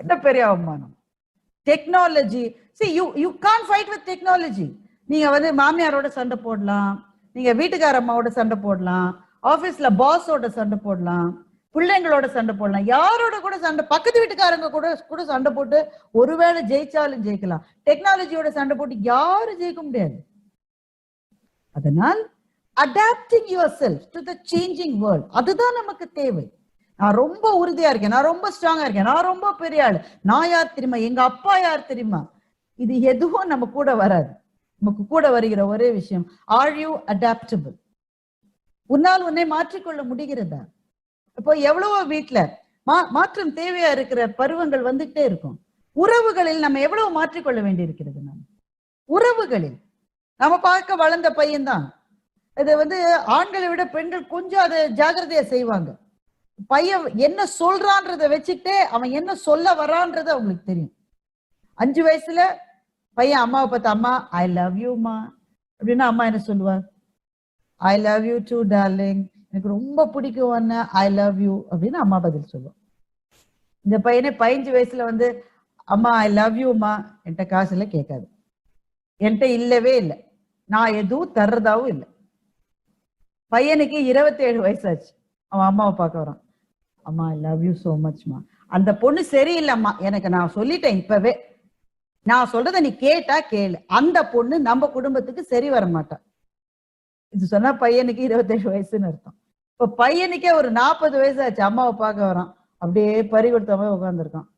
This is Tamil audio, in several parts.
என்ன பெரிய அவமானம்? Technology see you you can fight with technology நீங்க வந்து மாமியாரோட சண்டை போடலாம். நீங்க வீட்டுக்கார அம்மாவோட சண்டை போடலாம். ஆபீஸ்ல பாஸோட சண்டை போடலாம். பிள்ளைங்களோட சண்டை போடலாம். யாரோட கூட சண்டை பக்கத்து வீட்டுக்காரங்க கூட கூட சண்டை போட்டு ஒருவேளை ஜெயிச்சாலும் ஜெயிக்கலாம். டெக்னாலஜியோட சண்டை போட்டு யாரும் ஜெயிக்க முடியாது. அதனால் adapting yourself to the changing world அதுதான் நமக்கு தேவை. நான் ரொம்ப உறுதியா இருக்கேன். நான் ரொம்ப ஸ்ட்ராங்கா இருக்கேன். நான் ரொம்ப பெரிய ஆள். நான் யார் தெரியுமா? எங்க அப்பா யார் தெரியுமா? இது எதுவும் நம்ம கூட வராது. நமக்கு கூட வருகிற ஒரே விஷயம் ஆர் யூ அடாப்டபிள் உன்னால் உன்னை மாற்றிக்கொள்ள முடிகிறதா? இப்போ எவ்வளவோ வீட்டுல மா மாற்றம் தேவையா இருக்கிற பருவங்கள் வந்துகிட்டே இருக்கும். உறவுகளில் நம்ம எவ்வளவு மாற்றிக்கொள்ள வேண்டி இருக்கிறது நம்ம? உறவுகளில். நம்ம பார்க்க வளர்ந்த பையன்தான். இது வந்து ஆண்களை விட பெண்கள் கொஞ்சம் அதை ஜாகிரதையா செய்வாங்க. பையன் என்ன சொல்றான்றத வச்சுக்கிட்டே அவன் என்ன சொல்ல வரான்றது அவங்களுக்கு தெரியும். அஞ்சு வயசுல பையன் அம்மாவை பார்த்து அம்மா ஐ லவ் யூமா அப்படின்னா அம்மா என்ன சொல்லுவா? I love you too darling எனக்கு ரொம்ப பிடிக்கும் ஒன்னு ஐ லவ் யூ அப்படின்னு அம்மா பதில் சொல்லுவோம் இந்த பையனே பதினஞ்சு வயசுல வந்து அம்மா ஐ லவ் யூமா என்கிட்ட காசுல கேட்காது. என்கிட்ட இல்லவே இல்லை. நான் எதுவும் தர்றதாவும் இல்லை. பையனுக்கு இருபத்தேழு வயசாச்சு. அவன் அம்மாவை பார்க்க வரான். அம்மா ஐ லவ் யூ சோ மச்மா அந்த பொண்ணு சரியில்லைம்மா. எனக்கு நான் சொல்லிட்டேன் இப்பவே. நான் சொல்றத நீ கேட்டா கேளு. அந்த பொண்ணு நம்ம குடும்பத்துக்கு சரி வர மாட்டா. இது சொன்னா பையனுக்கு இருபத்தேழு வயசுன்னு அர்த்தம். இப்ப பையனுக்கே ஒரு நாற்பது வயசு ஆச்சு. அம்மாவை பார்க்க வரான். அப்படியே பறி கொடுத்த மாதிரி உட்காந்துருக்கான்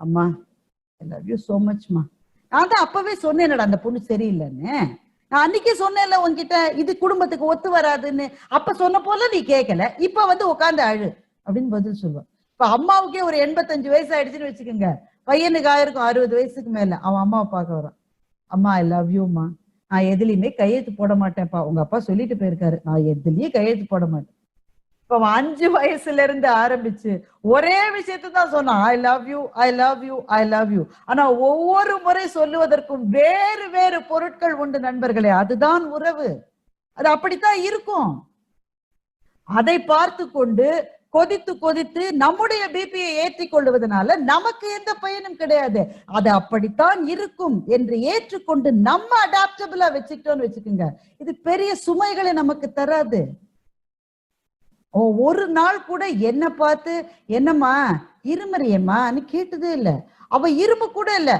அம்மா ஐ லவ் யூ சோ மச்மா நான் தான் அப்பவே சொன்னேன்டா அந்த பொண்ணு சரியில்லைன்னு. நான் அன்னைக்கே சொன்னேன்ல உன்கிட்ட இது குடும்பத்துக்கு ஒத்து வராதுன்னு. அப்ப சொன்ன போல நீ கேட்கல. இப்ப வந்து உட்காந்து அழு. அப்படின்னு பதில் சொல்லுவான். இப்ப அம்மாவுக்கே ஒரு எண்பத்தஞ்சு வயசு ஆயிடுச்சுன்னு வச்சுக்கோங்க. பையனுக்கு ஆயிருக்கும் அறுபது வயசுக்கு மேல அவன் அம்மாவை பார்க்க வரான். அம்மா ஐ லவ் யூமா நான் எதுலயுமே கையெழுத்து போட மாட்டேன்ப்பா. உங்க அப்பா சொல்லிட்டு போயிருக்காரு. நான் எதுலயும் கையெழுத்து போட மாட்டேன். இப்ப அவன் அஞ்சு வயசுல இருந்து ஆரம்பிச்சு ஒரே விஷயத்தான் சொன்னான். I love you I love you I love you ஆனா ஒவ்வொரு முறை சொல்லுவதற்கும் வேறு வேறு பொருட்கள் உண்டு நண்பர்களே. அதுதான் உறவு. அது அப்படித்தான் இருக்கும். அதை பார்த்து கொண்டு கொதித்து கொதித்து நம்முடைய பிபியை ஏற்றி கொள்வதனால நமக்கு எந்த பயனும் கிடையாது. அது அப்படித்தான் இருக்கும் என்று ஏற்றுக்கொண்டு நம்ம அடாப்டபிளா வச்சுக்கிட்டோம்னு வச்சுக்கோங்க. இது பெரிய சுமைகளை நமக்கு தராது. ஓ ஒரு நாள் கூட என்ன பார்த்து என்னம்மா இருமறியம்மான்னு கேட்டதே இல்ல. அவ இரும்பு கூட இல்ல.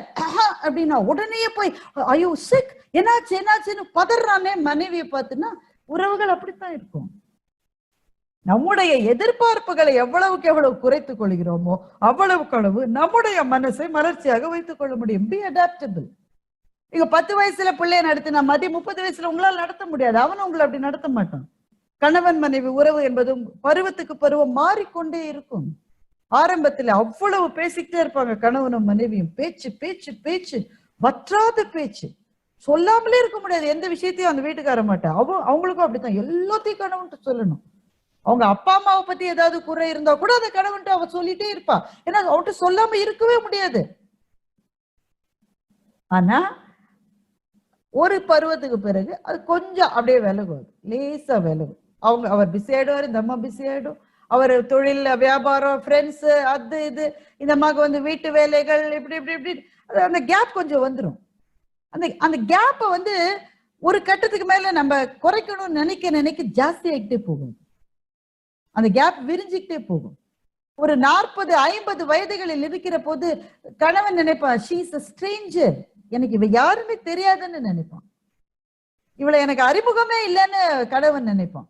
அப்படின்னா உடனே போய் ஐயோ சிக் என்னாச்சு என்னாச்சுன்னு பதறானே மனைவியை பார்த்துன்னா உறவுகள் அப்படித்தான் இருக்கும். நம்முடைய எதிர்பார்ப்புகளை எவ்வளவுக்கு எவ்வளவு குறைத்துக் கொள்கிறோமோ அவ்வளவுக்கு அளவு நம்முடைய மனசை மலர்ச்சியாக வைத்துக் கொள்ள முடியும். பி அடாப்டபிள் இங்க பத்து வயசுல பிள்ளைய நடத்தினா மதி முப்பது வயசுல உங்களால நடத்த முடியாது. அவனும் உங்களை அப்படி நடத்த மாட்டான். கணவன் மனைவி உறவு என்பதும் பருவத்துக்கு பருவம் மாறிக்கொண்டே இருக்கும். ஆரம்பத்துல அவ்வளவு பேசிக்கிட்டே இருப்பாங்க கணவனும் மனைவியும். பேச்சு பேச்சு பேச்சு. வற்றாத பேச்சு. சொல்லாமலே இருக்க முடியாது. எந்த விஷயத்தையும் அந்த வீட்டுக்கார மாட்டேன் அவ அவங்களுக்கும் அப்படித்தான். எல்லாத்தையும் கணவன்ட்டு சொல்லணும். அவங்க அப்பா அம்மாவை பத்தி ஏதாவது குறை இருந்தா கூட அதை கணவன்ட்டு அவ சொல்லிட்டே இருப்பா. ஏன்னா அவன்கிட்ட சொல்லாம இருக்கவே முடியாது. ஆனா ஒரு பருவத்துக்கு பிறகு அது கொஞ்சம் அப்படியே விலகும் லேசா விலகும். அவங்க அவர் பிஸி ஆயிடுவாரு இந்த அம்மா பிஸி ஆயிடும். அவர் தொழில் வியாபாரம் ஃப்ரெண்ட்ஸ் அது இது இந்த அம்மாவுக்கு வந்து வீட்டு வேலைகள் இப்படி இப்படி இப்படி. அந்த கேப் கொஞ்சம் வந்துரும். அந்த அந்த கேப்பை வந்து ஒரு கட்டத்துக்கு மேல நம்ம குறைக்கணும்னு நினைக்க நினைக்க ஜாஸ்தி ஆகிட்டே போகும். அந்த கேப் விரிஞ்சுக்கிட்டே போகும். ஒரு நாற்பது ஐம்பது வயதுகளில் இருக்கிற போது கணவன் நினைப்பான் ஷீஸ் அ ஸ்ட்ரேஞ்சர் எனக்கு இவ யாருமே தெரியாதுன்னு நினைப்பான். இவளை எனக்கு அறிமுகமே இல்லைன்னு கணவன் நினைப்பான்.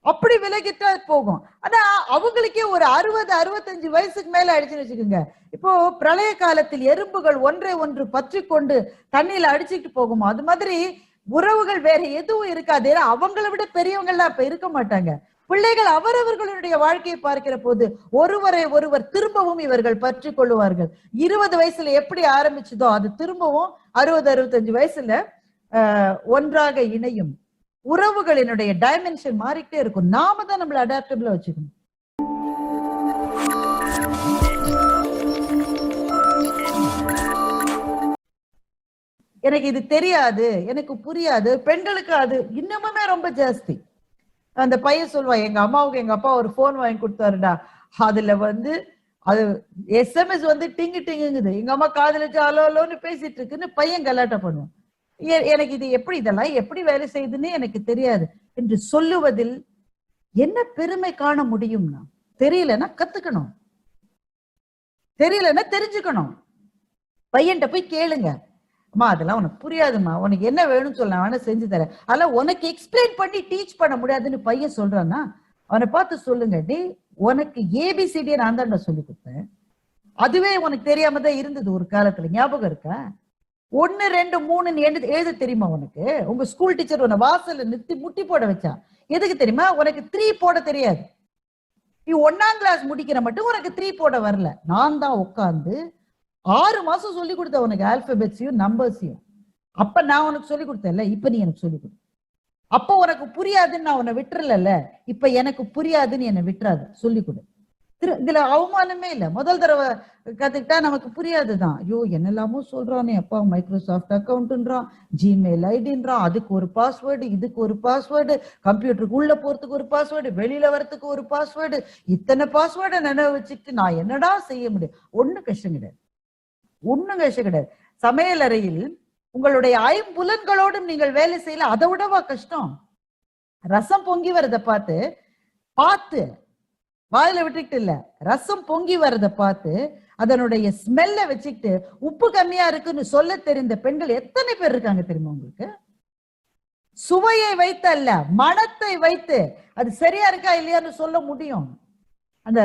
அப்படி விலகிட்டா போகும். ஆனா அவங்களுக்கே ஒரு அறுபது அறுபத்தஞ்சு வயசுக்கு மேல அடிச்சுன்னு வச்சுக்கோங்க. இப்போ பிரளய காலத்தில் எறும்புகள் ஒன்றை ஒன்று பற்றி கொண்டு தண்ணியில அடிச்சுட்டு போகுமோ? அது மாதிரி உறவுகள் வேற எதுவும் இருக்காது. ஏன்னா அவங்கள விட பெரியவங்கள்லாம் அப்ப இருக்க மாட்டாங்க. பிள்ளைகள் அவரவர்களுடைய வாழ்க்கையை பார்க்கிற போது ஒருவரை ஒருவர் திரும்பவும் இவர்கள் பற்றி கொள்ளுவார்கள். இருபது வயசுல எப்படி ஆரம்பிச்சதோ அது திரும்பவும் அறுபது அறுபத்தஞ்சு வயசுல ஒன்றாக இணையும். உறவுகளினுடைய டைமென்ஷன் மாறிக்கிட்டே இருக்கும். நாம தான் நம்மளை அடாப்டபிளா வச்சுக்கணும். எனக்கு இது தெரியாது எனக்கு புரியாது பெண்களுக்கு அது இன்னமுமே ரொம்ப ஜாஸ்தி. அந்த பையன் சொல்லுவான் எங்க அம்மாவுக்கு எங்க அப்பா ஒரு போன் வாங்கி கொடுத்தாருடா. அதுல வந்து அது எஸ்எம்எஸ் வந்து டிங்கு டிங்குங்குது. எங்க அம்மா காதுல அலோ அலோன்னு பேசிட்டு இருக்குன்னு பையன் கலாட்டா பண்ணுவான். எனக்கு இது எப்படி இதெல்லாம் எப்படி வேலை செய்யுதுன்னு எனக்கு தெரியாது. என்று சொல்லுவதில் என்ன பெருமை காண முடியும்னா தெரியலன்னா கத்துக்கணும். தெரியலன்னா தெரிஞ்சுக்கணும். பையன்கிட்ட போய் கேளுங்க. அம்மா அதெல்லாம் உனக்கு புரியாதும்மா. உனக்கு என்ன வேணும்னு சொல்ல நான் வேணா செஞ்சு தரேன். அதெல்லாம் உனக்கு எக்ஸ்பிளைன் பண்ணி டீச் பண்ண முடியாதுன்னு பையன் சொல்றான்னா அவனை பார்த்து சொல்லுங்க. டே உனக்கு ஏபிசிடியை நான் தான் சொல்லி கொடுத்தேன். அதுவே உனக்கு தெரியாம தான் இருந்தது ஒரு காலத்துல. ஞாபகம் இருக்கா? ஒன்னு ரெண்டு மூணுன்னு எழுத எழுத தெரியுமா உனக்கு? உங்க ஸ்கூல் டீச்சர் உன்னை வாசல்ல நிறுத்தி முட்டி போட வச்சா எதுக்கு தெரியுமா? உனக்கு த்ரீ போட தெரியாது. நீ ஒன்னாம் கிளாஸ் முடிக்கிற மட்டும் உனக்கு த்ரீ போட வரல. நான் தான் உட்காந்து ஆறு மாசம் சொல்லி கொடுத்த உனக்கு ஆல்பபெட்ஸையும் நம்பர்ஸையும் அப்ப நான் உனக்கு சொல்லி கொடுத்தேன்ல இப்ப நீ எனக்கு சொல்லி கொடு. அப்ப உனக்கு புரியாதுன்னு நான் உன்னை விட்டுறல இப்ப எனக்கு புரியாதுன்னு என்னை விட்டுறாது சொல்லி கொடு. திரு இதுல அவமானமே இல்லை. முதல் தடவை கத்துக்கிட்டா நமக்கு புரியாதுதான். ஐயோ என்னெல்லாமோ சொல்றானே அப்பா. மைக்ரோசாஃப்ட் அக்கௌண்ட்ன்றான் ஜிமெயில் ஐடின்றான் அதுக்கு ஒரு பாஸ்வேர்டு இதுக்கு ஒரு பாஸ்வேர்டு கம்ப்யூட்டருக்கு உள்ள போறதுக்கு ஒரு பாஸ்வேர்டு வெளியில வரத்துக்கு ஒரு பாஸ்வேர்டு இத்தனை பாஸ்வேர்டை நினைவு வச்சுட்டு நான் என்னடா செய்ய முடியும்? ஒன்றும் கஷ்டம் கிடையாது. ஒண்ணுங்க விஷயம் கிடையாது. சமையல் அறையில் உங்களுடைய ஐம்புலன்களோடும் நீங்கள் வேலை செய்யல அதை விடவா கஷ்டம்? ரசம் பொங்கி வரத பார்த்து பார்த்து வாயில விட்டுக்கிட்டு இல்ல ரசம் பொங்கி வரத பார்த்து அதனுடைய ஸ்மெல்ல வச்சுக்கிட்டு உப்பு கம்மியா இருக்குன்னு சொல்ல தெரிந்த பெண்கள் எத்தனை பேர் இருக்காங்க தெரியுமா உங்களுக்கு? சுவையை வைத்து அல்ல மனத்தை வைத்து அது சரியா இருக்கா இல்லையான்னு சொல்ல முடியும். அந்த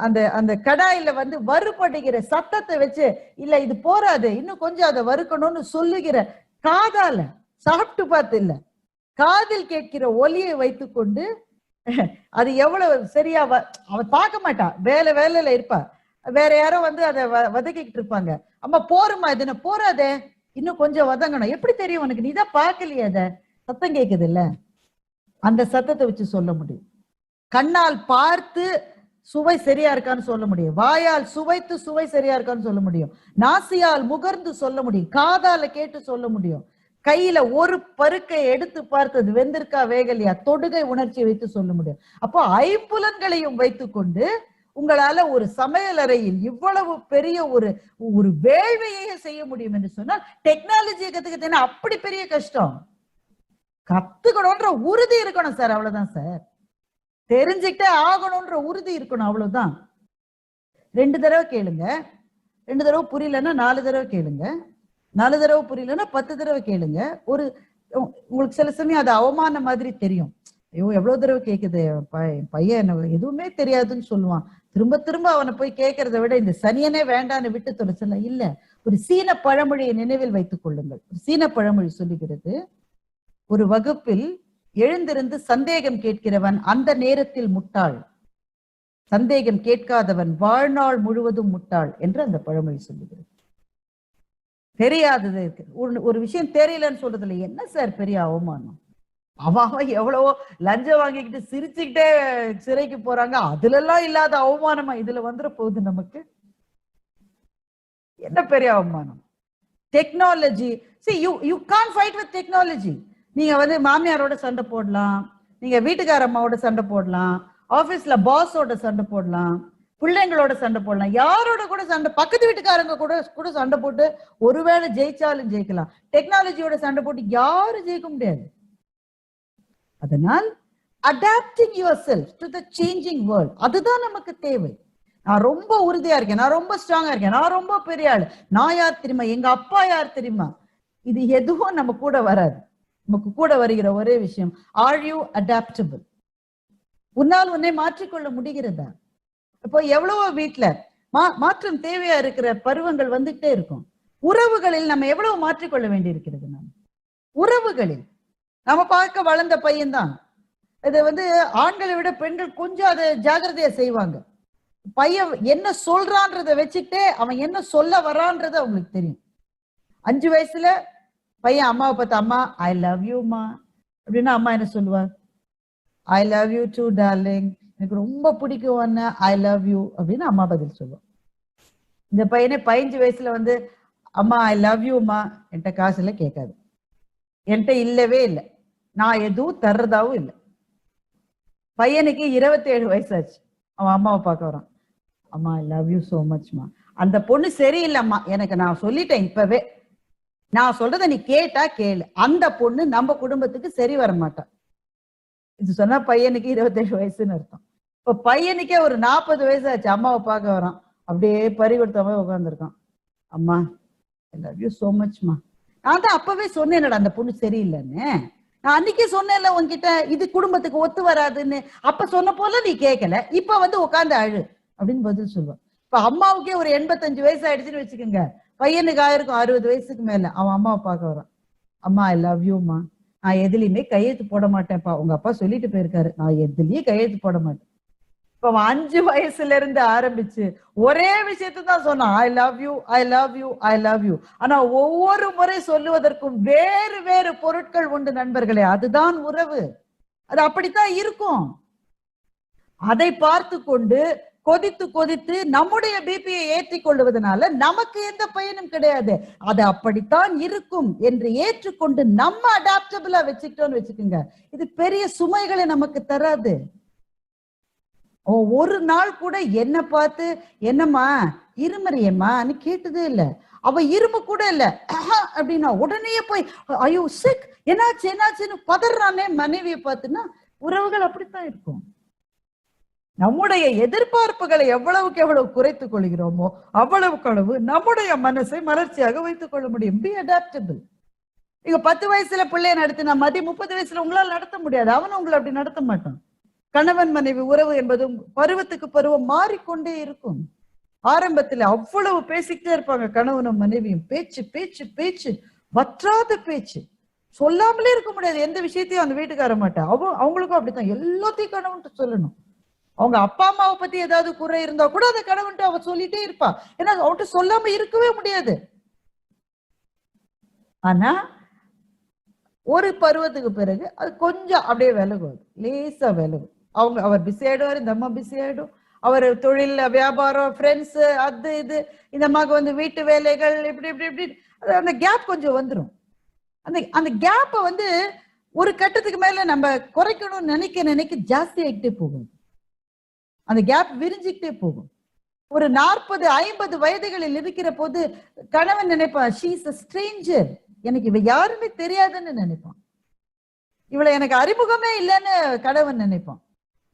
அந்த அந்த கடாயில வந்து வறுபடுகிற சத்தத்தை வச்சு இல்ல இது போராது இன்னும் கொஞ்சம் அதை வறுக்கணும்னு சொல்லுகிற காதால சாப்பிட்டு பார்த்து இல்ல காதில் கேட்கிற ஒலியை வைத்துக்கொண்டு அது எவ்வளவு சரியா அவ பார்க்க மாட்டான் வேலை வேலையில இருப்பா. வேற யாரோ வந்து அதை வ- வதக்கிக்கிட்டு இருப்பாங்க. அம்மா போருமா இதுன்னு போறாதே? இன்னும் கொஞ்சம் வதங்கணும். எப்படி தெரியும் உனக்கு? நீ தான் பார்க்கலையே அத? சத்தம் கேக்குது இல்ல அந்த சத்தத்தை வச்சு சொல்ல முடியும். கண்ணால் பார்த்து சுவை சரியா இருக்கான்னு சொல்ல முடியும். வாயால் சுவைத்து சுவை சரியா இருக்கான்னு சொல்ல முடியும். நாசியால் முகர்ந்து சொல்ல முடியும். காதால கேட்டு சொல்ல முடியும். கையில ஒரு பருக்கை எடுத்து பார்த்தது வெந்திருக்கா வேகலையா? தொடுகை உணர்ச்சியை வைத்து சொல்ல முடியும். அப்போ ஐம்புலன்களையும் வைத்துக்கொண்டு உங்களால ஒரு சமையல் அறையில் இவ்வளவு பெரிய ஒரு ஒரு வேள்வையே செய்ய முடியும் என்று சொன்னால் டெக்னாலஜியை கத்துக்கிட்டேன்னா அப்படி பெரிய கஷ்டம். கத்துக்கணும்ன்ற உறுதி இருக்கணும் சார் அவ்வளவுதான் சார். தெரிஞ்சுக்கிட்டே ஆகணும்ன்ற உறுதி இருக்கணும் அவ்வளவுதான். ரெண்டு தடவை கேளுங்க. ரெண்டு தடவை புரியலன்னா நாலு தடவை கேளுங்க. நாலு தடவை புரியலன்னா பத்து தடவை கேளுங்க. ஒரு உ- உங்களுக்கு சில சமயம் அது அவமானம் மாதிரி தெரியும். ஐயோ எவ்வளவு தடவை கேக்குது? பையன் என்ன எதுவுமே தெரியாதுன்னு சொல்லுவான். திரும்ப திரும்ப அவனை போய் கேட்கறத விட இந்த சனியனே வேண்டான்னு விட்டு தொலைச்சல இல்ல. ஒரு சீன பழமொழியை நினைவில் வைத்துக் கொள்ளுங்கள். ஒரு சீன பழமொழி சொல்லுகிறது ஒரு வகுப்பில் எழுந்திருந்து சந்தேகம் கேட்கிறவன் அந்த நேரத்தில் முட்டாள். சந்தேகம் கேட்காதவன் வாழ்நாள் முழுவதும் முட்டாள் என்று அந்த பழமொழி சொல்லுகிறது. தெரியாதது இருக்கு. ஒரு விஷயம் தெரியலன்னு சொல்றதுல என்ன சார் பெரிய அவமானம்? அவன் எவ்வளவோ லஞ்சம் வாங்கிக்கிட்டு சிரிச்சுக்கிட்டே சிறைக்கு போறாங்க. அதுல எல்லாம் இல்லாத அவமானமா இதுல வந்துட போகுது நமக்கு? என்ன பெரிய அவமானம்? Technology see you you can fight with technology நீங்க வந்து மாமியாரோட சண்டை போடலாம். நீங்க வீட்டுக்கார அம்மாவோட சண்டை போடலாம். ஆபீஸ்ல பாஸோட சண்டை போடலாம். பிள்ளைங்களோட சண்டை போடலாம். யாரோட கூட சண்டை பக்கத்து வீட்டுக்காரங்க கூட கூட சண்டை போட்டு ஒருவேளை ஜெயிச்சாலும் ஜெயிக்கலாம். டெக்னாலஜியோட சண்டை போட்டு யாரும் ஜெயிக்க முடியாது. அதனால் adapting yourself to the changing world அதுதான் நமக்கு தேவை. நான் ரொம்ப உறுதியா இருக்கேன். நான் ரொம்ப ஸ்ட்ராங்கா இருக்கேன். நான் ரொம்ப பெரிய ஆளு. நான் யார் தெரியுமா? எங்க அப்பா யார் தெரியுமா? இது எதுவும் நம்ம கூட வராது. நமக்கு கூட வருகிற ஒரே விஷயம் ஆர் யூ அடாப்டபிள் உன்னால் உன்னை மாற்றிக்கொள்ள முடிகிறதா? இப்போ எவ்வளவோ வீட்டுல மா மாற்றம் தேவையா இருக்கிற பருவங்கள் வந்துட்டே இருக்கும். உறவுகளில் நம்ம எவ்வளவு மாற்றிக்கொள்ள வேண்டி இருக்கிறது நாம் உறவுகளில். நம்ம பார்க்க வளர்ந்த பையன்தான். இது வந்து ஆண்களை விட பெண்கள் கொஞ்சம் அதை ஜாகிரதையா செய்வாங்க. பையன் என்ன சொல்றான்றத வச்சுக்கிட்டே அவன் என்ன சொல்ல வரான்றது அவங்களுக்கு தெரியும். அஞ்சு வயசுல பையன் அம்மாவை பார்த்து அம்மா ஐ லவ் யூமா அப்படின்னா அம்மா என்ன சொல்லுவார் I love you too darling எனக்கு ரொம்ப பிடிக்கும் ஒன்று ஐ லவ் யூ அப்படின்னு அம்மா பதில் சொல்லுவோம் இந்த பையனே பதினஞ்சு வயசுல வந்து அம்மா ஐ லவ் யூம்மா என்கிட்ட காசுல கேட்காது. என்கிட்ட இல்லவே இல்லை. நான் எதுவும் தர்றதாவும் இல்லை. பையனுக்கு இருபத்தி ஏழு வயசாச்சு. அவன் அம்மாவை பார்க்க வரான். அம்மா ஐ லவ் யூ சோ மச்மா அந்த பொண்ணு சரியில்லைம்மா. எனக்கு நான் சொல்லிட்டேன் இப்பவே. நான் சொல்றத நீ கேட்டா கேளு. அந்த பொண்ணு நம்ம குடும்பத்துக்கு சரி வர மாட்டான் இது சொன்னா பையனுக்கு இருபத்தேழு வயசுன்னு அர்த்தம். இப்ப பையனுக்கே ஒரு நாற்பது வயசு ஆச்சு அம்மாவை பார்க்க வரான். அப்படியே பறி கொடுத்த மாதிரி உட்காந்துருக்கான் அம்மா ஐ லவ் யூ சோ மச்மா நான் தான் அப்பவே சொன்னேன்டா அந்த பொண்ணு சரியில்லைன்னு. நான் அன்னைக்கே சொன்னேன்ல உன்கிட்ட இது குடும்பத்துக்கு ஒத்து வராதுன்னு. அப்ப சொன்ன போல நீ கேட்கல இப்ப வந்து உட்காந்து அழு. அப்படின்னு பதில் சொல்லுவான் இப்ப அம்மாவுக்கே ஒரு எண்பத்தஞ்சு வயசு ஆயிடுச்சுன்னு வச்சுக்கோங்க. பையனுக்கு ஆயிருக்கும் அறுபது வயசுக்கு மேல. அவன் அம்மாவை பார்க்க வரான். அம்மா ஐ லவ் யூமா நான் எதுலயுமே கையெழுத்து போட மாட்டேன்ப்பா. உங்க அப்பா சொல்லிட்டு போயிருக்காரு. நான் எதுலயும் கையெழுத்து போட மாட்டேன். இப்ப அவன் அஞ்சு வயசுல இருந்து ஆரம்பிச்சு ஒரே விஷயத்தை தான் சொன்னான். I love you I love you I love you ஆனா ஒவ்வொரு முறை சொல்லுவதற்கும் வேறு வேறு பொருட்கள் உண்டு நண்பர்களே. அதுதான் உறவு. அது அப்படித்தான் இருக்கும். அதை பார்த்து கொண்டு கொதித்து கொதித்து நம்முடைய பிபியை ஏற்றிக் கொள்வதனால நமக்கு எந்த பயனும் கிடையாது. அது அப்படித்தான் இருக்கும் என்று ஏற்றுக்கொண்டு நம்ம அடாப்டபிளா வச்சுக்கிட்டோம்னு வச்சுக்கோங்க. இது பெரிய சுமைகளை நமக்கு தராது. ஓ, ஒரு நாள் கூட என்ன பார்த்து என்னம்மா இருமறியம்மான்னு கேட்டதே இல்ல. அவ இரும கூட இல்ல. அப்படின்னா உடனே போய் ஐயோ சிக் என்னாச்சு என்னாச்சுன்னு பதறானே மனைவியை பார்த்துன்னா உறவுகள் அப்படித்தான் இருக்கும். நம்முடைய எதிர்பார்ப்புகளை எவ்வளவுக்கு எவ்வளவு குறைத்துக் கொள்கிறோமோ அவ்வளவுக்கு அளவு நம்முடைய மனசை மலர்ச்சியாக வைத்துக் கொள்ள முடியும். பி அடாப்டபிள் இங்க பத்து வயசுல பிள்ளைய நடத்தினா மதி முப்பது வயசுல உங்களால நடத்த முடியாது. அவனும் உங்களை அப்படி நடத்த மாட்டான். கணவன் மனைவி உறவு என்பதும் பருவத்துக்கு பருவம் மாறிக்கொண்டே இருக்கும். ஆரம்பத்துல அவ்வளவு பேசிக்கிட்டே இருப்பாங்க கணவனும் மனைவியும். பேச்சு பேச்சு பேச்சு. வற்றாத பேச்சு. சொல்லாமலே இருக்க முடியாது. எந்த விஷயத்தையும் அந்த வீட்டுக்கார மாட்டேன் அவ அவங்களுக்கும் அப்படித்தான். எல்லாத்தையும் கணவன்ட்டு சொல்லணும். அவங்க அப்பா அம்மாவை பத்தி ஏதாவது குறை இருந்தா கூட அதை கணவன்ட்டு அவ சொல்லிட்டே இருப்பா ஏன்னா அவன்கிட்ட சொல்லாம இருக்கவே முடியாது. ஆனா ஒரு பருவத்துக்கு பிறகு அது கொஞ்சம் அப்படியே விலகும் லேசா விலகும். அவங்க அவர் பிஸி ஆயிடுவாரு இந்த அம்மா பிஸி ஆயிடும். அவர் தொழில் வியாபாரம் ஃப்ரெண்ட்ஸ் அது இது இந்த அம்மாவுக்கு வந்து வீட்டு வேலைகள் இப்படி இப்படி இப்படி. அது அந்த கேப் கொஞ்சம் வந்துடும் அந்த அந்த கேப்பை வந்து ஒரு கட்டத்துக்கு மேல நம்ம குறைக்கணும்னு நினைக்க நினைக்க ஜாஸ்தி ஆகிட்டே போகும். அந்த கேப் விரிஞ்சுக்கிட்டே போகும். ஒரு நாற்பது ஐம்பது வயதுகளில் இருக்கிற போது கணவன் நினைப்பான் ஷீஸ் அ ஸ்ட்ரேஞ்சர் எனக்கு இவ யாருமே தெரியாதுன்னு நினைப்பான். இவளை எனக்கு அறிமுகமே இல்லைன்னு கணவன் நினைப்பான்.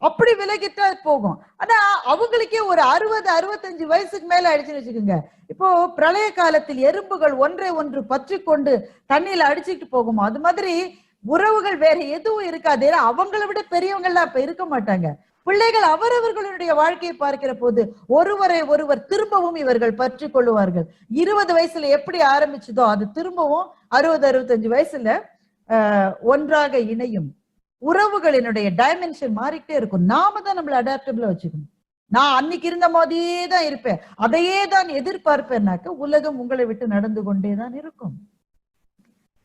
அப்படி விலகிட்டா போகும். ஆனா அவங்களுக்கே ஒரு அறுபது அறுபத்தஞ்சு வயசுக்கு மேல அடிச்சுன்னு வச்சுக்கோங்க. இப்போ பிரளய காலத்தில் எறும்புகள் ஒன்றை ஒன்று பற்றி கொண்டு தண்ணியில அடிச்சுக்கிட்டு போகுமோ? அது மாதிரி உறவுகள் வேற எதுவும் இருக்காது. ஏன்னா அவங்களை விட பெரியவங்கள்லாம் இப்ப இருக்க மாட்டாங்க. பிள்ளைகள் அவரவர்களுடைய வாழ்க்கையை பார்க்கிற போது ஒருவரை ஒருவர் திரும்பவும் இவர்கள் பற்றி கொள்ளுவார்கள் இருபது வயசுல எப்படி ஆரம்பிச்சதோ அது திரும்பவும் அறுபது அறுபத்தஞ்சு வயசுல ஒன்றாக இணையும். உறவுகளினுடைய டைமென்ஷன் மாறிக்கிட்டே இருக்கும். நாம தான் நம்மள அடாப்டபிளா வச்சுக்கணும். நான் அன்னைக்கு இருந்த மாதிரியே தான் இருப்பேன். அதையே தான் எதிர்பார்ப்பேன்னாக்க உலகம் உங்களை விட்டு நடந்து கொண்டே தான் இருக்கும்.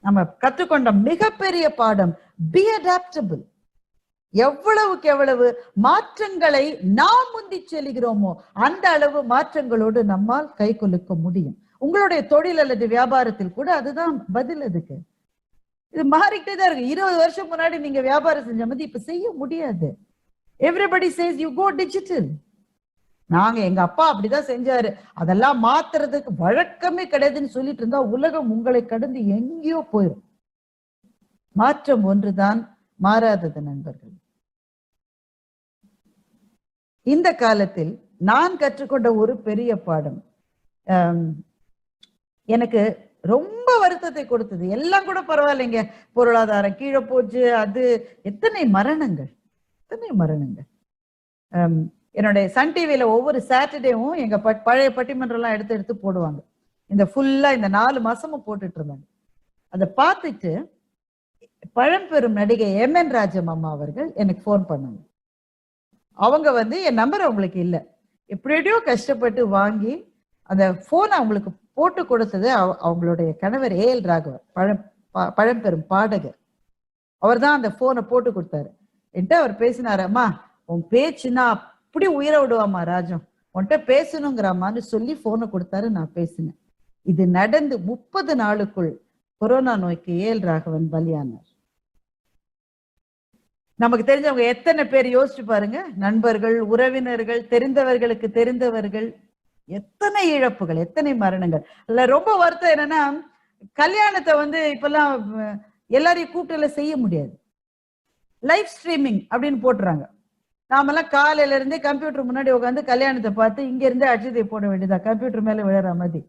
நம்ம கற்றுக்கொண்ட மிகப்பெரிய பாடம் பி அடாப்டபிள் எவ்வளவுக்கு எவ்வளவு மாற்றங்களை நாம் முந்தி செல்கிறோமோ அந்த அளவு மாற்றங்களோடு நம்மால் கை கொலுக்க முடியும். உங்களுடைய தொழில் அல்லது வியாபாரத்தில் கூட அதுதான் பதில் அதுக்கு. இது மாறிக்கிட்டே தான் இருக்கு. இருபது வருஷம் முன்னாடி நீங்க வியாபாரம் செஞ்ச மாதிரி இப்ப செய்ய முடியாது. Everybody says you go digital நாங்க எங்க அப்பா அப்படிதான் செஞ்சாரு. அதெல்லாம் மாத்துறதுக்கு வழக்கமே கிடையாதுன்னு சொல்லிட்டு இருந்தா உலகம் உங்களை கடந்து எங்கேயோ போயிடும் மாற்றம் ஒன்றுதான் மாறாதது நண்பர்கள். இந்த காலத்தில் நான் கற்றுக்கொண்ட ஒரு பெரிய பாடம் எனக்கு ரொம்ப வருத்தத்தை கொடுத்தது. எல்லாம் கூட பரவாயில்லைங்க. பொருளாதாரம் கீழே போச்சு அது எத்தனை மரணங்கள் எத்தனை மரணங்கள். என்னுடைய சன் டிவியில ஒவ்வொரு சாட்டர்டேவும் எங்க பழைய பட்டிமன்றம்லாம் எடுத்து எடுத்து போடுவாங்க. இந்த ஃபுல்லா இந்த நாலு மாசமும் போட்டுட்டு இருந்தாங்க. அதை பார்த்துட்டு பழம்பெரும் நடிகை எம் என் ராஜம் அம்மா அவர்கள் எனக்கு ஃபோன் பண்ணாங்க. அவங்க வந்து என் நம்பர் அவங்களுக்கு இல்லை. எப்படியோ கஷ்டப்பட்டு வாங்கி அந்த ஃபோனை அவங்களுக்கு போட்டு கொடுத்தது அவ- அவங்களுடைய கணவர் ஏ எல் ராகவன் பழம் பா- பழம்பெரும் பாடகர். அவர் தான் அந்த ஃபோனை போட்டு கொடுத்தாரு. என்கிட்ட அவர் பேசினாரம்மா உன் உன் பேச்சுன்னா அப்படி உயிரை விடுவாமா ராஜம். உன்கிட்ட பேசணுங்கிறாமான்னு சொல்லி ஃபோனை கொடுத்தாரு நான் பேசினேன். இது நடந்து முப்பது நாளுக்குள் கொரோனா நோய்க்கு ஏல் ராகவன் பலியானார். நமக்கு தெரிஞ்சவங்க எத்தனை பேர் யோசிச்சு பாருங்க. நண்பர்கள் உறவினர்கள் தெரிந்தவர்களுக்கு தெரிந்தவர்கள் எத்தனை இழப்புகள் எத்தனை மரணங்கள். அதுல ரொம்ப வருத்தம் என்னன்னா கல்யாணத்தை வந்து இப்பெல்லாம் எல்லாரையும் கூப்பிட்டுல செய்ய முடியாது. லைவ் ஸ்ட்ரீமிங் அப்படின்னு போட்டுறாங்க. நாமெல்லாம் காலையில இருந்தே கம்ப்யூட்டர் முன்னாடி உட்காந்து கல்யாணத்தை பார்த்து இங்க இருந்தே அட்சதை போட வேண்டியதா கம்ப்யூட்டர் மேல விழற மாதிரி.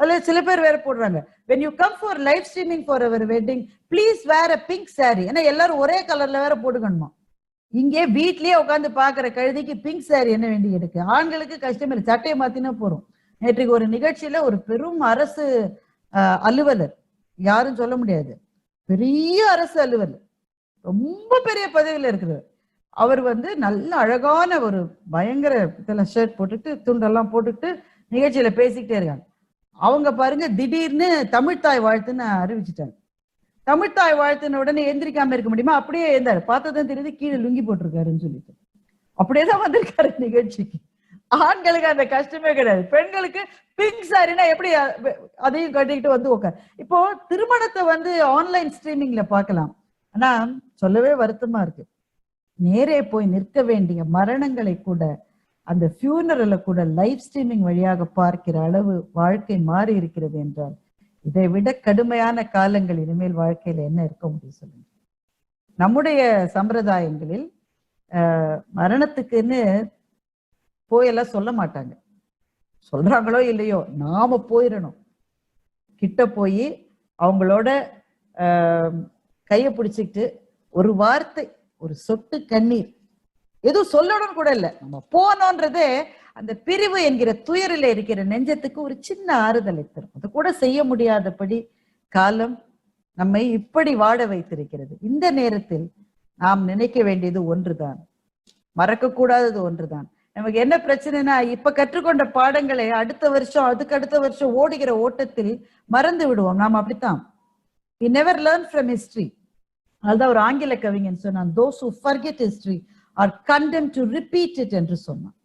அதில் சில பேர் வேற போடுறாங்க. When you come for live streaming for our wedding please வேற பிங்க் சாரி ஏன்னா எல்லாரும் ஒரே கலர்ல வேற போட்டுக்கணுமா? இங்கே வீட்லயே உட்காந்து பாக்குற கழுதிக்கு பிங்க் சாரி என்ன வேண்டி இருக்கு? ஆண்களுக்கு கஷ்டம் இல்லை. சட்டையை மாத்தினா போறோம். நேற்றுக்கு ஒரு நிகழ்ச்சியில ஒரு பெரும் அரசு அலுவலர் யாரும் சொல்ல முடியாது. பெரிய அரசு அலுவலர். ரொம்ப பெரிய பதவியில இருக்கிறவர். அவர் வந்து நல்ல அழகான ஒரு பயங்கர இதெல்லாம் ஷர்ட் போட்டுட்டு துண்டெல்லாம் போட்டுட்டு நிகழ்ச்சியில பேசிக்கிட்டே இருக்காங்க. அவங்க பாருங்க திடீர்னு தமிழ்த்தாய் வாழ்த்துன்னு அறிவிச்சிட்டாங்க. தமிழ்த்தாய் வாழ்த்துன உடனே எந்திரிக்காம இருக்க முடியுமா? அப்படியே இருந்தாரு பார்த்ததான் தெரியுது கீழே லுங்கி போட்டிருக்காருன்னு சொல்லிட்டு. அப்படியேதான் வந்திருக்காரு நிகழ்ச்சிக்கு. ஆண்களுக்கு அந்த கஷ்டமே கிடையாது. பெண்களுக்கு பிங்க் சாரினா எப்படி அதையும் கட்டிக்கிட்டு வந்து உட்கார் இப்போ திருமணத்தை வந்து ஆன்லைன் ஸ்ட்ரீமிங்ல பார்க்கலாம். ஆனா சொல்லவே வருத்தமா இருக்கு. நேரே போய் நிற்க வேண்டிய மரணங்களை கூட அந்த ஃபியூனரலை கூட லைவ் ஸ்ட்ரீமிங் வழியாக பார்க்கிற அளவு வாழ்க்கை மாறி இருக்கிறது என்றால் இதை விட கடுமையான காலங்கள் இனிமேல் வாழ்க்கையில என்ன இருக்க முடியும் சொல்லுங்க. நம்முடைய சம்பிரதாயங்களில் மரணத்துக்குன்னு போயெல்லாம் சொல்ல மாட்டாங்க. சொல்றாங்களோ இல்லையோ நாம போயிடணும். கிட்ட போய் அவங்களோட கையை பிடிச்சிக்கிட்டு ஒரு வார்த்தை ஒரு சொட்டு கண்ணீர் எதுவும் சொல்லணும் கூட இல்ல. நம்ம போனோன்றதே அந்த பிரிவு என்கிற துயரில் இருக்கிற நெஞ்சத்துக்கு ஒரு சின்ன ஆறுதலை தரும் அது கூட செய்ய முடியாதபடி காலம் நம்மை இப்படி வாட வைத்திருக்கிறது. இந்த நேரத்தில் நாம் நினைக்க வேண்டியது ஒன்றுதான். மறக்க கூடாதது ஒன்றுதான். நமக்கு என்ன பிரச்சனைனா இப்ப கற்றுக்கொண்ட பாடங்களை அடுத்த வருஷம் அதுக்கு அடுத்த வருஷம் ஓடுகிற ஓட்டத்தில் மறந்து விடுவோம். நாம் அப்படித்தான். We never learn from history. அதுதான் ஒரு ஆங்கில கவிஞன் சொன்னான் those who forget history are condemned to repeat it என்று சொன்னான்.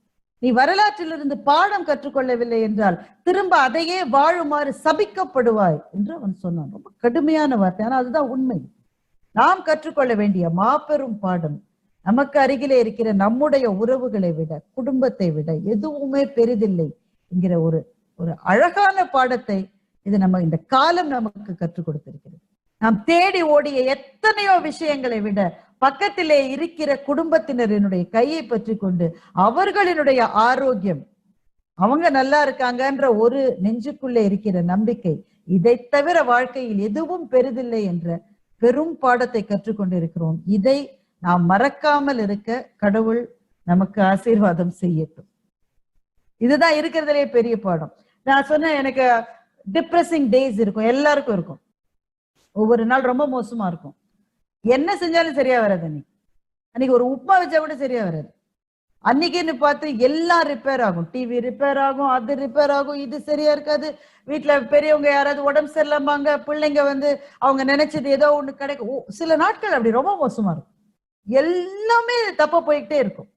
நீ வரலாற்றிலிருந்து பாடம் கற்றுக்கொள்ளவில்லை என்றால் திரும்ப அதையே வாழுமாறு சபிக்கப்படுவாய் என்று அவன் சொன்னான். ரொம்ப கடுமையான வார்த்தை. ஆனால் அதுதான் உண்மை. நாம் கற்றுக்கொள்ள வேண்டிய மாபெரும் பாடம் நமக்கு அருகிலே இருக்கிற நம்முடைய உறவுகளை விட குடும்பத்தை விட எதுவுமே பெரிதில்லை என்கிற ஒரு ஒரு அழகான பாடத்தை இது நம்ம இந்த காலம் நமக்கு கற்றுக் கொடுத்திருக்கிறது. நாம் தேடி ஓடிய எத்தனையோ விஷயங்களை விட பக்கத்திலே இருக்கிற குடும்பத்தினரினுடைய கையை பற்றி கொண்டு அவர்களினுடைய ஆரோக்கியம். அவங்க நல்லா இருக்காங்கன்ற ஒரு நெஞ்சுக்குள்ளே இருக்கிற நம்பிக்கை இதை தவிர வாழ்க்கையில் எதுவும் பெரிதில்லை என்ற பெரும் பாடத்தை கற்றுக்கொண்டிருக்கிறோம். இதை நாம் மறக்காமல் இருக்க கடவுள் நமக்கு ஆசீர்வாதம் செய்யட்டும். இதுதான் இருக்கிறதுலே பெரிய பாடம். நான் சொன்னேன் எனக்கு டிப்ரெசிங் டேஸ் இருக்கும் எல்லாருக்கும் இருக்கும். ஒவ்வொரு நாள் ரொம்ப மோசமா இருக்கும். என்ன செஞ்சாலும் சரியா வராது அன்னைக்கு. அன்னைக்கு ஒரு உப்புமா வச்சா கூட சரியா வராது. அன்னைக்குன்னு பார்த்து எல்லாம் ரிப்பேர் ஆகும். டிவி ரிப்பேர் ஆகும் அது ரிப்பேர் ஆகும் இது சரியா இருக்காது. வீட்டுல பெரியவங்க யாராவது உடம்பு சரியில்லாமாங்க பிள்ளைங்க வந்து அவங்க நினைச்சது ஏதோ ஒண்ணு கிடைக்கும். ஓ, சில நாட்கள் அப்படி ரொம்ப மோசமா இருக்கும். எல்லாமே தப்பா போய்கிட்டே இருக்கும்.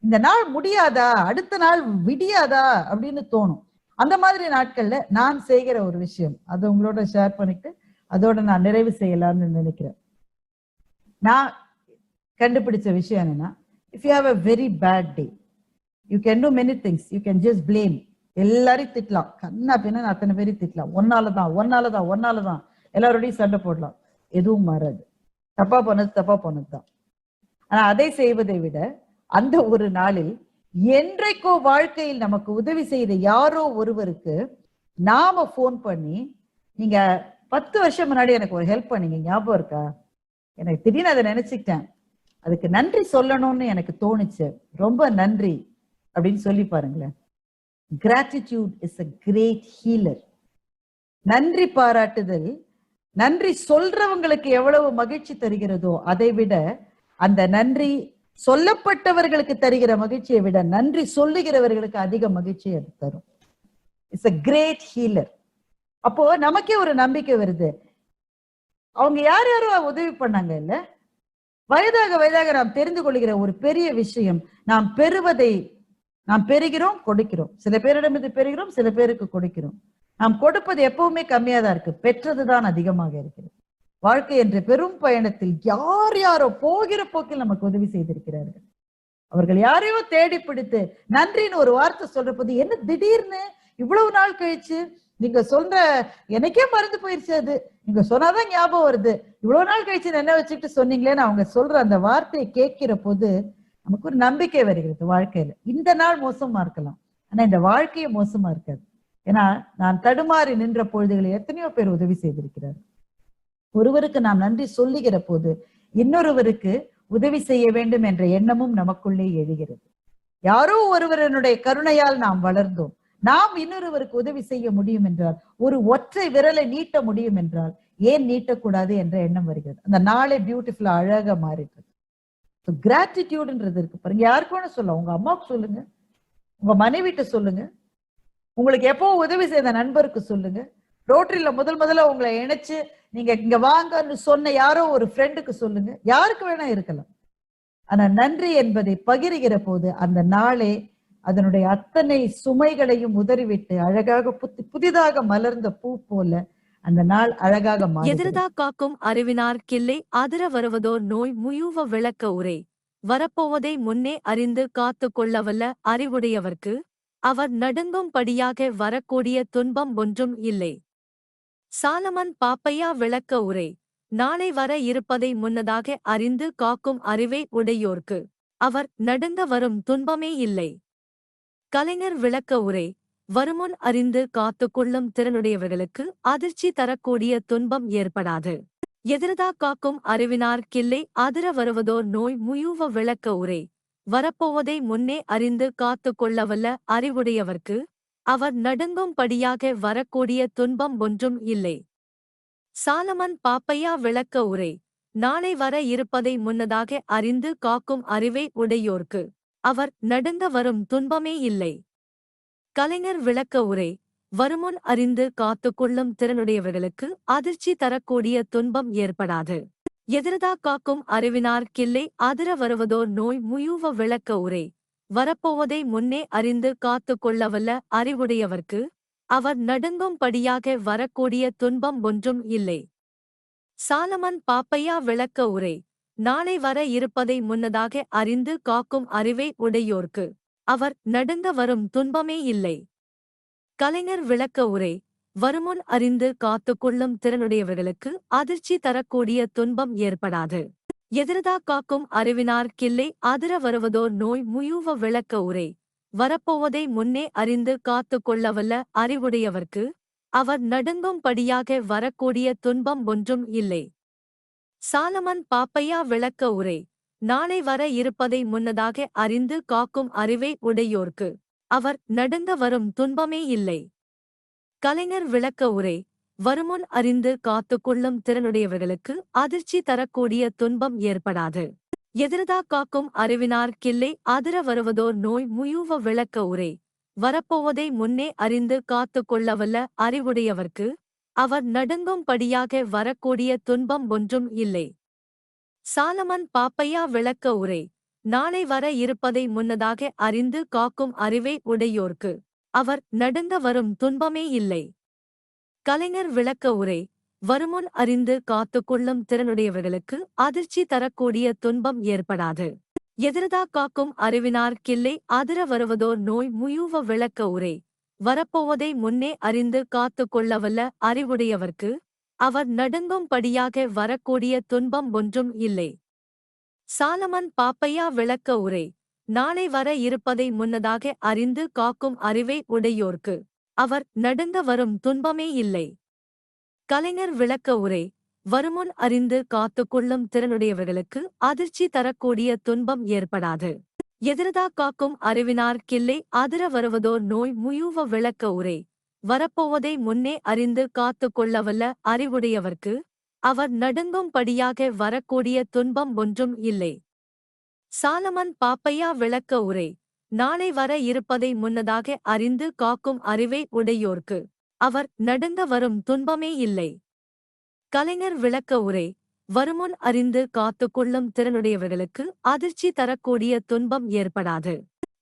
இந்த நாள் முடியாதா? அடுத்த நாள் விடியாதா? அப்படின்னு தோணும். அந்த மாதிரி நாட்கள்ல நான் செய்கிற ஒரு விஷயம் அதை உங்களோட ஷேர் பண்ணிட்டு அதோட நான் நிறைவு செய்யலாம்னு நினைக்கிறேன். நான் கண்டுபிடிச்ச விஷயம் என்னன்னா if you have a very bad day you can do many things you can just blame எல்லாரையும் திட்டலாம். கண்ணா பின்னு அத்தனை பேரையும் திட்டலாம். ஒன்னால தான் ஒன்னால தான் ஒன்னால தான் எல்லாரோடையும் சண்டை போடலாம். எதுவும் மாறாது. தப்பா போனது தப்பா போனது தான் ஆனா அதை செய்வதை விட அந்த ஒரு நாளில் என்றைக்கோ வாழ்க்கையில் நமக்கு உதவி செய்த யாரோ ஒருவருக்கு நாம ஃபோன் பண்ணி நீங்க பத்து வருஷம் முன்னாடி எனக்கு ஒரு ஹெல்ப் பண்ணீங்க. ஞாபகம் இருக்கா? எனக்கு திடீர்னு அதை நினைச்சுக்கிட்டேன். அதுக்கு நன்றி சொல்லணும்னு எனக்கு தோணுச்சு. ரொம்ப நன்றி அப்படின்னு சொல்லி பாருங்களேன். Gratitude is a great healer நன்றி பாராட்டுதல் நன்றி சொல்றவங்களுக்கு எவ்வளவு மகிழ்ச்சி தருகிறதோ அதை விட அந்த நன்றி சொல்லப்பட்டவர்களுக்கு தருகிற மகிழ்ச்சியை விட நன்றி சொல்லுகிறவர்களுக்கு அதிக மகிழ்ச்சியை அது தரும். இட்ஸ் அ கிரேட் ஹீலர் அப்போ நமக்கே ஒரு நம்பிக்கை வருது. அவங்க யார் யாரோ உதவி பண்ணாங்க இல்ல? வயதாக வயதாக நாம் தெரிந்து கொள்கிற ஒரு பெரிய விஷயம் நாம் பெறுவதை நாம் பெறுகிறோம் கொடுக்கிறோம். சில பேரிடம் இது பெறுகிறோம் சில பேருக்கு கொடுக்கிறோம். நாம் கொடுப்பது எப்பவுமே கம்மியா தான் இருக்கு. பெற்றதுதான் அதிகமாக இருக்கிறது. வாழ்க்கை என்ற பெரும் பயணத்தில் யார் யாரோ போகிற போக்கில் நமக்கு உதவி செய்திருக்கிறார்கள். அவர்கள் யாரையோ தேடி பிடித்து நன்றின்னு ஒரு வார்த்தை சொல்ற போது என்ன திடீர்னு இவ்வளவு நாள் கழிச்சு நீங்க சொல்ற எனக்கே மறந்து போயிருச்சு அது. நீங்க சொன்னாதான் ஞாபகம் வருது. இவ்வளவு நாள் கழிச்சு என்ன வச்சுட்டு சொன்னீங்களேன்னு அவங்க சொல்ற அந்த வார்த்தையை கேட்கிற போது நமக்கு ஒரு நம்பிக்கை வருகிறது வாழ்க்கையில. இந்த நாள் மோசமா இருக்கலாம். ஆனா இந்த வாழ்க்கையே மோசமா இருக்காது. ஏன்னா நான் தடுமாறி நின்ற பொழுதுகளை எத்தனையோ பேர் உதவி செய்திருக்கிறார் ஒருவருக்கு நாம் நன்றி சொல்லுகிற போது இன்னொருவருக்கு உதவி செய்ய வேண்டும் என்ற எண்ணமும் நமக்குள்ளே எழுகிறது. யாரோ ஒருவரனுடைய கருணையால் நாம் வளர்ந்தோம். நாம் இன்னொருவருக்கு உதவி செய்ய முடியும் என்றால் ஒரு ஒற்றை விரலை நீட்ட முடியும் என்றால் ஏன் நீட்டக்கூடாது என்ற எண்ணம் வருகிறது. அந்த நாளே பியூட்டிஃபுல்லா அழகா மாறிட்டு கிராட்டிடியூடுன்றது இருக்கு பாருங்க. யாருக்கு வேணும் சொல்ல உங்க அம்மாவுக்கு சொல்லுங்க. உங்க மனைவிட்ட சொல்லுங்க. உங்களுக்கு எப்போ உதவி செய்த நண்பருக்கு சொல்லுங்க. ரோட்டரியில முதல் முதல்ல உங்களை இணைச்சு நீங்க இங்க வாங்கன்னு சொன்ன யாரோ ஒரு ஃப்ரெண்டுக்கு சொல்லுங்க. யாருக்கு வேணா இருக்கலாம். ஆனா நன்றி என்பதை பகிர்கிற போது அந்த நாளே அதனுடைய அத்தனை சுமைகளையும் உதறிவிட்டு அழகாக புத்தி புதிதாக மலர்ந்த பூ போல அந்த நாள் அழகாக எதிர்தா காக்கும் அறிவினார் கிள்ளை அதிர வருவதோர் நோய் முயுவ விளக்க உரை. வரப்போவதை முன்னே அறிந்து காத்து கொள்ளவல்ல அறிவுடையவர்க்கு. அவர் நடுங்கும்படியாக வரக்கூடிய துன்பம் ஒன்றும் இல்லை. சாலமன் பாப்பையா விளக்க உரை. நாளை வர இருப்பதை முன்னதாக அறிந்து காக்கும் அறிவை உடையோர்க்கு. அவர் நடுங்க வரும் துன்பமே இல்லை. கலைஞர் விளக்க உரை வருமுன் அறிந்து காத்துக்கொள்ளும் திறனுடையவர்களுக்கு அதிர்ச்சி தரக்கூடிய துன்பம் ஏற்படாது. எதிர்தா காக்கும் அறிவினார் கிள்ளை அதிர வருவதோர் நோய் முயூவ விளக்க உரை வரப்போவதை முன்னே அறிந்து காத்துக் கொள்ளவல்ல அறிவுடையவர்க்கு அவர் நடுங்கும்படியாக வரக்கூடிய துன்பம் ஒன்றும் இல்லை. சாலமன் பாப்பையா விளக்க உரை நாளை வர இருப்பதை முன்னதாக அறிந்து காக்கும் அறிவை உடையோர்க்கு அவர் நடுங்க வரும் துன்பமே இல்லை. கலைஞர் விளக்க உரை. வருமுன் அறிந்து காத்துக்கொள்ளும் திறனுடையவர்களுக்கு அதிர்ச்சி தரக்கூடிய துன்பம் ஏற்படாது. எதிர்தா காக்கும் அறிவினார் கிள்ளை அதிர வருவதோர் நோய் முயூவ விளக்க உரை. வரப்போவதை முன்னே அறிந்து காத்துக் கொள்ளவல்ல அறிவுடையவர்க்கு அவர் நடுங்கும்படியாக வரக்கூடிய துன்பம் ஒன்றும் இல்லை. சாலமன் பாப்பையா விளக்க உரை. நாளை வர இருப்பதை முன்னதாக அறிந்து காக்கும் அறிவை உடையோர்க்கு. அவர் நடுங்க வரும் துன்பமே இல்லை. கலைஞர் விளக்க உரை. வருமுன் அறிந்து காத்துக்கொள்ளும் திறனுடையவர்களுக்கு அதிர்ச்சி தரக்கூடிய துன்பம் ஏற்படாது. எதிர்தா காக்கும் அறிவினார் கிள்ளை அதிர வருவதோர் நோய் முயூவ விளக்க உரை. வரப்போவதை முன்னே அறிந்து காத்துக் கொள்ளவல்ல அறிவுடையவர்க்கு. அவர் நடுங்கும்படியாக வரக்கூடிய துன்பம் ஒன்றும் இல்லை. சாலமன் பாப்பையா விளக்க உரை. நாளை வர இருப்பதை முன்னதாக அறிந்து காக்கும் அறிவை உடையோர்க்கு. அவர் நடுங்க வரும் துன்பமே இல்லை. கலைஞர் விளக்க உரை. வருமுன் அறிந்து காத்துக்கொள்ளும் திறனுடையவர்களுக்கு அதிர்ச்சி தரக்கூடிய துன்பம் ஏற்படாது. எதிர்தா காக்கும் அறிவினார் கிள்ளை அதிர வருவதோர் நோய் முயூவ விளக்க உரை. வரப்போவதை முன்னே அறிந்து காத்துக் கொள்ளவல்ல அறிவுடையவர்க்கு அவர் நடுங்கும்படியாக வரக்கூடிய துன்பம் ஒன்றும் இல்லை. சாலமன் பாப்பையா விளக்க உரை நாளை வர இருப்பதை முன்னதாக அறிந்து காக்கும் அறிவை உடையோர்க்கு. அவர் நடுங்க வரும் துன்பமே இல்லை. கலைஞர் விளக்க உரை வருமுன் அறிந்து காத்துக்கொள்ளும் திறனுடையவர்களுக்கு அதிர்ச்சி தரக்கூடிய துன்பம் ஏற்படாது. எதிர்தா காக்கும் அறிவினார் கிள்ளை அதிர வருவதோர் நோய் முயூவ விளக்க உரை வரப்போவதை முன்னே அறிந்து காத்துக் கொள்ளவல்ல அறிவுடையவர்க்கு அவர் நடுங்கும்படியாக வரக்கூடிய துன்பம் ஒன்றும் இல்லை. சாலமன் பாப்பையா விளக்க உரை நாளை வர இருப்பதை முன்னதாக அறிந்து காக்கும் அறிவை உடையோர்க்கு அவர் நடுங்க வரும் துன்பமே இல்லை. கலைஞர் விளக்க உரை வருமுன் அறிந்து காத்துக்கொள்ளும் திறனுடையவர்களுக்கு அதிர்ச்சி தரக்கூடிய துன்பம் ஏற்படாது. எதிரதா காக்கும் அறிவினார் கிள்ளை அதிர வருவதோர் நோய் முயூவ விளக்க உரை. வரப்போவதை முன்னே அறிந்து காத்துக் கொள்ளவல்ல அறிவுடையவர்க்கு. அவர் நடுங்கும்படியாக வரக்கூடிய துன்பம் ஒன்றும் இல்லை. சாலமன் பாப்பையா விளக்க உரை. நாளை வர இருப்பதை முன்னதாக அறிந்து காக்கும் அறிவை உடையோர்க்கு. அவர் நடுங்க வரும் துன்பமே இல்லை. கலைஞர் விளக்க உரை. வருமுன் அறிந்து காத்துக்கொள்ளும் திறனுடையவர்களுக்கு அதிர்ச்சி தரக்கூடிய துன்பம் ஏற்படாது.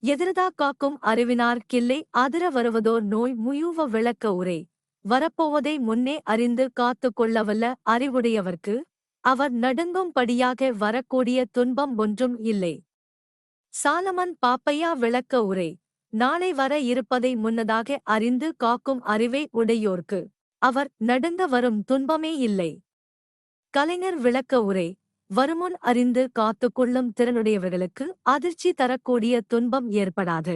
எதிர்தா காக்கும் அறிவினார் கிள்ளை அதிர வருவதோர் நோய் முயூவ விளக்க உரை. வரப்போவதை முன்னே அறிந்து காத்து கொள்ளவல்ல அறிவுடையவர்க்கு அவர் நடுங்கும்படியாக வரக்கூடிய துன்பம் ஒன்றும் இல்லை. சாலமன் பாப்பையா விளக்க உரை. நாளை வர இருப்பதை முன்னதாக அறிந்து காக்கும் அறிவை உடையோர்க்கு. அவர் நடுங்க வரும் துன்பமே இல்லை. கலைஞர் விளக்க உரை வருமுன் அறிந்து காத்துக்கொள்ளும் திறனுடையவர்களுக்கு அதிர்ச்சி தரக்கூடிய துன்பம் ஏற்படாது.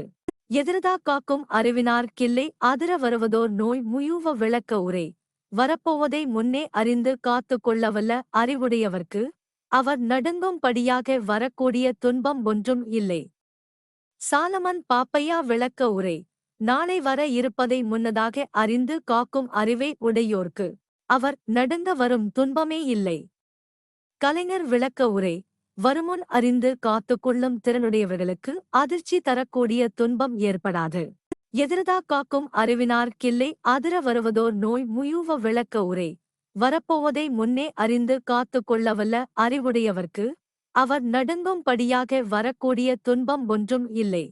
எதிர்தா காக்கும் அறிவினார் கிள்ளை அதிர வருவதோர் நோய் முயூவ விளக்க உரை. வரப்போவதை முன்னே அறிந்து காத்துக் கொள்ளவல்ல அறிவுடையவர்க்கு அவர் நடுங்கும்படியாக வரக்கூடிய துன்பம் ஒன்றும் இல்லை. சாலமன் பாப்பையா விளக்க உரை நாளை வர இருப்பதை முன்னதாக அறிந்து காக்கும் அறிவை உடையோர்க்கு. அவர் நடுங்க வரும் துன்பமே இல்லை. கலைஞர் விளக்க உரை. வருமுன் அறிந்து காத்துக்கொள்ளும் திறனுடையவர்களுக்கு அதிர்ச்சி தரக்கூடிய துன்பம் ஏற்படாது. எதிர்தா காக்கும் அறிவினார் கிள்ளை அதிர வருவதோர் நோய் முயூவ விளக்க உரை. வரப்போவதை முன்னே அறிந்து காத்துக் கொள்ளவல்ல அறிவுடையவர்க்கு அவர் நடுங்கும்படியாக வரக்கூடிய துன்பம் ஒன்றும் இல்லை.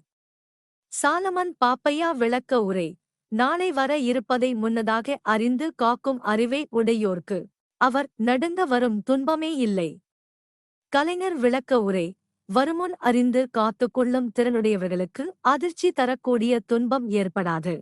சாலமன் பாப்பையா விளக்க உரை. நாளை வர இருப்பதை முன்னதாக அறிந்து காக்கும் அறிவை உடையோர்க்கு. அவர் நடந்து வரும் துன்பமே இல்லை. கலைஞர் விளக்க உரை வருமுன் அறிந்து காத்துக்கொள்ளும் திறனுடையவர்களுக்கு அதிர்ச்சி தரக்கூடிய துன்பம் ஏற்படாது.